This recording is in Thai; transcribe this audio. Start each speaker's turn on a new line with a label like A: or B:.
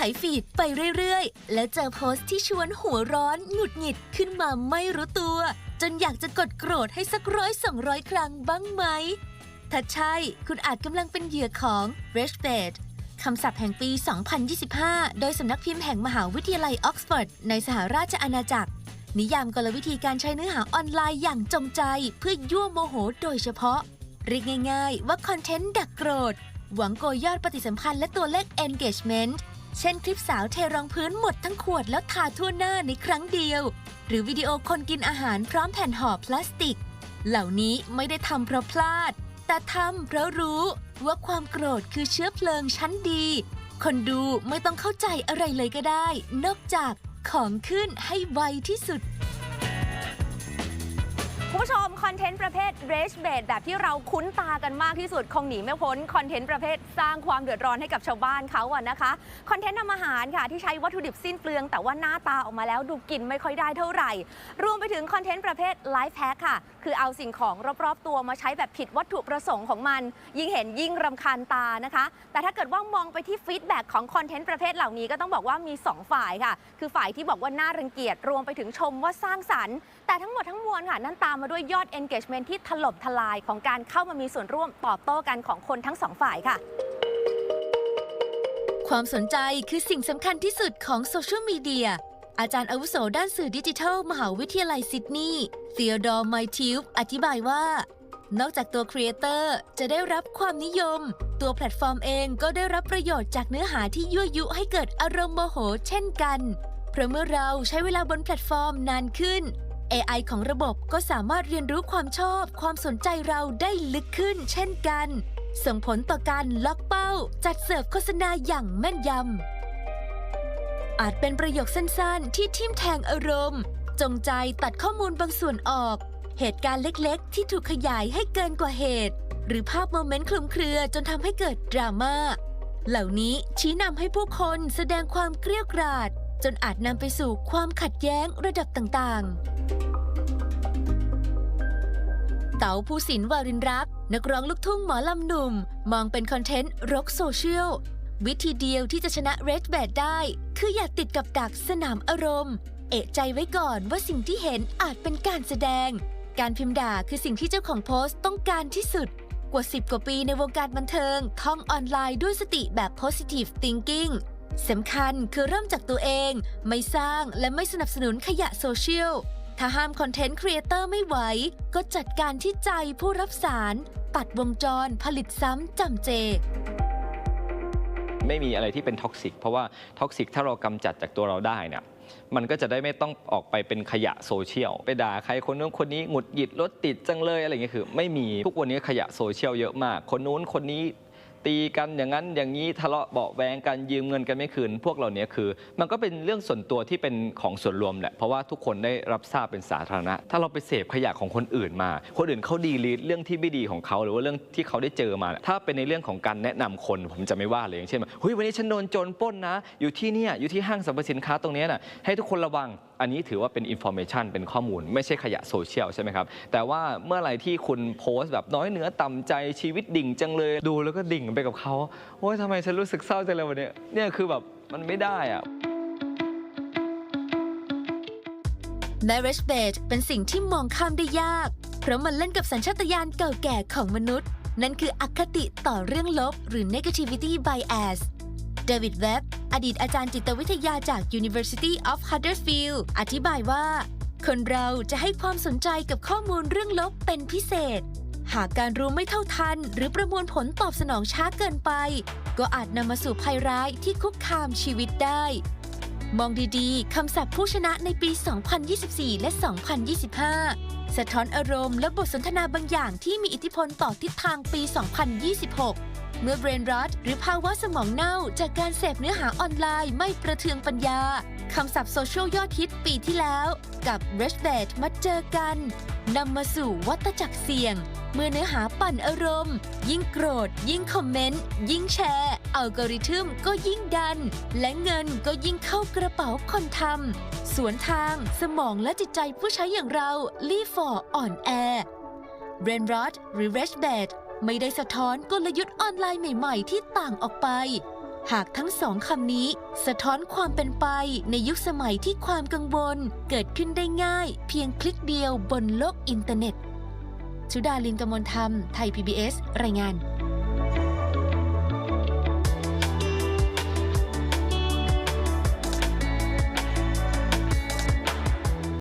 A: ถฟีดไปเรื่อยๆ แล้วเจอโพสต์ที่ชวนหัวร้อนหงุดหงิดขึ้นมาไม่รู้ตัว จนอยากจะกดโกรธให้สักร้อยสองร้อยครั้งบ้างไหม ถ้าใช่คุณอาจกำลังเป็นเหยื่อของ r e s h b a d คำศัพท์แห่งปี 2025 โดยสำนักพิมพ์แห่งมหาวิทยาลัยออกซฟอร์ดในสหราชอาณาจักร นิยามกลวิธีการใช้เนื้อหาออนไลน์อย่างจงใจ เพื่อยั่วโมโหโดยเฉพาะ เรียกง่าย ๆ ว่าคอนเทนต์ดักโกรธ หวังโกยยอดปฏิสัมพันธ์และตัวเลข engagement เช่นคลิปสาวเทรองพื้นหมดทั้งขวดแล้วทาทั่วหน้าในครั้งเดียว หรือวิดีโอคนกินอาหารพร้อมแผ่นห่อพลาสติก เหล่านี้ไม่ได้ทำเพราะพลาด แต่ทำเพราะรู้ว่าความโกรธคือเชื้อเพลิงชั้นดี คนดูไม่ต้องเข้าใจอะไรเลยก็ได้ นอกจากของขึ้นให้ไวที่สุด
B: คุณผู้ชม อนเทนต์ประเภท rage bait แบบที่เราคุ้นตากันมากที่สุดคงหนีไม่พ้นคอนเทนต์ประเภทสร้างความเดือดร้อนให้กับชาวบ้านเขาอะนะคะคอนเทนต์ทำอาหารค่ะที่ใช้วัตถุดิบสิ้นเปลือง แต่ว่าหน้าตาออกมาแล้วดูกินไม่ค่อยได้เท่าไหร่ รวมไปถึงคอนเทนต์ประเภท life hack ค่ะ คือเอาสิ่งของรอบๆ ตัวมาใช้แบบผิดวัตถุประสงค์ของมัน ยิ่งเห็นยิ่งรำคาญตานะคะ แต่ถ้าเกิดว่ามองไปที่ฟีดแบ็กของคอนเทนต์ประเภทเหล่านี้ก็ต้องบอกว่ามี 2 ฝ่ายค่ะ คือฝ่ายที่บอกว่าน่ารังเกียจรวมไปถึงชมว่าสร้างสรรค์แต่ทั้งหมดทั้งมวลค่ะนั่นตามมาด้วยยอด engagement ที่ถล่มทลายของการเข้ามามีส่วนร่วมตอบโต้กันของคนทั้งสองฝ่ายค่ะ
A: ความสนใจคือสิ่งสำคัญที่สุดของโซเชียลมีเดียอาจารย์อาวุโสด้านสื่อดิจิทัล มหาวิทยาลัยซิดนีย์เธียดอร์ไมทิวอธิบายว่า นอกจากตัวครีเอเตอร์จะได้รับความนิยม ตัวแพลตฟอร์มเองก็ได้รับประโยชน์จากเนื้อหาที่ยั่วยุให้เกิดอารมณ์โมโหเช่นกัน เพราะเมื่อเราใช้เวลาบนแพลตฟอร์มนานขึ้น AI ของระบบก็สามารถเรียนรู้ความชอบ ความสนใจเราได้ลึกขึ้น เช่นกัน ส่งผลต่อการล็อกเป้า จัดเสิร์ฟโฆษณาอย่างแม่นยำ อาจเป็นประโยคสั้นๆ ที่ทิ่มแทงอารมณ์ จงใจตัดข้อมูลบางส่วนออก เหตุการณ์เล็กๆ ที่ถูกขยายให้เกินกว่าเหตุ หรือภาพโมเมนต์คลุมเครือจนทำให้เกิดดราม่าเหล่านี้ชี้นำให้ผู้คนแสดงความเกรี้ยวกราด จนอาจนำไปสู่ความขัดแย้งระดับต่างๆ เต๋าภูสินวารินรัก นักร้องลูกทุ่งหมอลำหนุ่ม มองเป็นคอนเทนต์รกโซเชียล วิธีเดียวที่จะชนะเรดแบดได้ คืออย่าติดกับดักสนามอารมณ์ เอะใจไว้ก่อนว่าสิ่งที่เห็นอาจเป็นการแสดง การพิมพ์ด่าคือสิ่งที่เจ้าของโพสต์ต้องการที่สุด กว่า 10 กว่าปีในวงการบันเทิง ท่องออนไลน์ด้วยสติแบบ positive thinking สำคัญคือเริ่มจากตัวเอง ไม่สร้างและไม่สนับสนุนขยะโซเชียล ถ้าห้ามคอนเทนต์ครีเอเตอร์ไม่ไหว ก็จัดการที่ใจผู้รับสารตัดวงจรผลิตซ้ำจำเจ
C: ไม่มีอะไรที่เป็นท็อกซิกเพราะว่าท็อกซิกถ้าเรากำจัดจากตัวเราได้เนี่ยมันก็จะได้ไม่ต้องออกไปเป็นขยะโซเชียลไปด่าใครคนนู้นคนนี้หงุดหงิดรถติดจังเลยอะไรเงี้ยคือ ไม่มีทุกวันนี้ขยะโซเชียลเยอะมาก คนนู้นคนนี้ ตีกันอย่างนั้นอย่างนี้ทะเลาะเบาะแวงกันยืมเงินกันไม่คืน พวกเราเนี้ยคือ มันก็เป็นเรื่องส่วนตัวที่เป็นของส่วนรวมแหละเพราะว่าทุกคนได้รับทราบเป็นสาธารณะ ถ้าเราไปเสพขยะของคนอื่นมา คนอื่นเขาดีลีทเรื่องที่ไม่ดีของเขาหรือว่าเรื่องที่เขาได้เจอมา ถ้าเป็นในเรื่องของการแนะนำคนผมจะไม่ว่าเลยอย่างเช่นเฮ้ยวันนี้ฉันโดนโจรปล้นนะ อยู่ที่เนี่ยอยู่ที่ห้างสรรพสินค้าตรงนี้ยน่ะให้ทุกคนระวัง อันนี้ถือว่าเป็นอินโฟเมชันเป็นข้อมูล ไม่ใช่ขยะโซเชียลใช่ไหมครับ แต่ว่าเมื่อไหร่ที่คุณโพสต์แบบน้อยเนื้อต่ำใจชีวิตดิ่งจังเลยดูแล้วก็ดิ่งไปกับเขาโอ้ยทำไมฉันรู้สึกเศร้าจังเลยวันนี้เนี่ยคือแบบมันไม่ได้อะ
A: Marriage Bait เป็นสิ่งที่มองข้ามได้ยาก เพราะมันเล่นกับสัญชาตญาณเก่าแก่ของมนุษย์ นั่นคืออคติต่อเรื่องลบ หรือ negativity bias เดวิดเว็บ อดีตอาจารย์จิตวิทยาจาก University of Huddersfield อธิบายว่า คนเราจะให้ความสนใจกับข้อมูลเรื่องลบเป็นพิเศษ หากการรู้ไม่เท่าทัน หรือประมวลผลตอบสนองช้าเกินไป ก็อาจนำมาสู่ภัยร้ายที่คุกคามชีวิตได้ มองดีๆ คำศัพท์ผู้ชนะในปี 2024 และ 2025 สะท้อนอารมณ์และบทสนทนาบางอย่างที่มีอิทธิพลต่อทิศทางปี 2026 เมื่อเบรนรอตหรือภาวะสมองเน่า จากการเสพเนื้อหาออนไลน์ไม่ประเทืองปัญญาคำศัพท์โซเชียลยอดฮิตปีที่แล้ว กับ r e s h b a d มาเจอกันนำมาสู่วัฏจักรเสี่ยง เมื่อเนื้อหาปั่นอารมณ์ ยิ่งโกรธ ยิ่งคอมเมนต์ ยิ่งแชร์อัลกอริทึมก็ยิ่งดัน และเงินก็ยิ่งเข้ากระเป๋าคนทำสวนทางสมองและจิตใจผู้ใช้อย่างเรารีฟอร์อ่อนแอเบรนรอดหรือ r e s h b a d ไม่ได้สะท้อนกลยุทธ์ออนไลน์ใหม่ ๆ ที่ต่างออกไป หากทั้งสองคำนี้ สะท้อนความเป็นไปในยุคสมัยที่ความกังวลเกิดขึ้นได้ง่าย เพียงคลิกเดียวบนโลกอินเทอร์เน็ตชุดาลินกมลธรรม ไทย PBS รายงาน